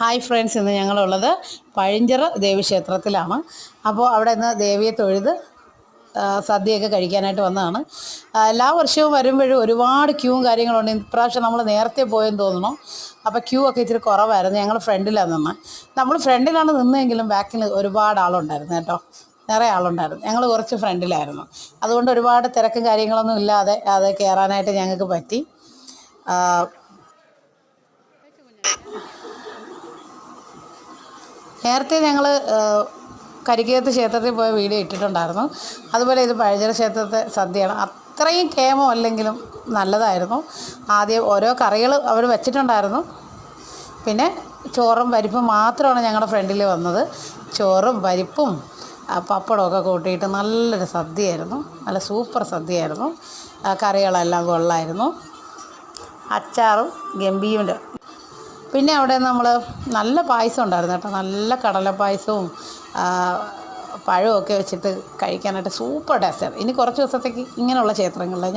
Hi friends ഇന്ന് ഞങ്ങളുള്ളത് പഴിഞ്ചിറ ദേവീക്ഷേത്രത്തിലാണ്. അപ്പോൾ അവിടെ നിന്ന് ദേവിയെ തൊഴുത് സദ്യയൊക്കെ കഴിക്കാനായിട്ട് വന്നതാണ്. എല്ലാ വർഷവും വരുമ്പോഴും ഒരുപാട് ക്യൂവും കാര്യങ്ങളുണ്ട്. ഇപ്രാവശ്യം നമ്മൾ നേരത്തെ പോയെന്ന് തോന്നണം അപ്പോൾ ക്യൂ ഒക്കെ ഇച്ചിരി കുറവായിരുന്നു. ഞങ്ങൾ ഫ്രണ്ടിലാണ് നിന്ന്. നമ്മൾ ഫ്രണ്ടിലാണ് നിന്നെങ്കിലും ബാക്കിൽ ഒരുപാട് ആളുണ്ടായിരുന്നു കേട്ടോ. നിറയെ ആളുണ്ടായിരുന്നു. ഞങ്ങൾ കുറച്ച് ഫ്രണ്ടിലായിരുന്നു അതുകൊണ്ട് ഒരുപാട് തിരക്കും കാര്യങ്ങളൊന്നും ഇല്ലാതെ അത് കയറാനായിട്ട് ഞങ്ങൾക്ക് പറ്റി. നേരത്തെ ഞങ്ങൾ കരിക്കകത്ത് ക്ഷേത്രത്തിൽ പോയ വീഡിയോ ഇട്ടിട്ടുണ്ടായിരുന്നു. അതുപോലെ ഇത് പഴഞ്ചര ക്ഷേത്രത്തെ സദ്യയാണ്. അത്രയും കേമോ അല്ലെങ്കിലും നല്ലതായിരുന്നു. ആദ്യം ഓരോ കറികൾ അവർ വെച്ചിട്ടുണ്ടായിരുന്നു. പിന്നെ ചോറും പരിപ്പും മാത്രമാണ് ഞങ്ങളുടെ ഫ്രണ്ടിൽ വന്നത്. ചോറും പരിപ്പും പപ്പടമൊക്കെ കൂട്ടിയിട്ട് നല്ലൊരു സദ്യയായിരുന്നു. നല്ല സൂപ്പർ സദ്യയായിരുന്നു. കറികളെല്ലാം കൊള്ളായിരുന്നു. അച്ചാറും ഗംഭീരം. പിന്നെ അവിടെ നമ്മൾ നല്ല പായസം ഉണ്ടായിരുന്നു കേട്ടോ. നല്ല കടലപ്പായസവും പഴമൊക്കെ വെച്ചിട്ട് കഴിക്കാനായിട്ട് സൂപ്പർ ടേസ്റ്റാണ് ഇനി കുറച്ച് ദിവസത്തേക്ക് ഇങ്ങനെയുള്ള ക്ഷേത്രങ്ങളിൽ ഞാൻ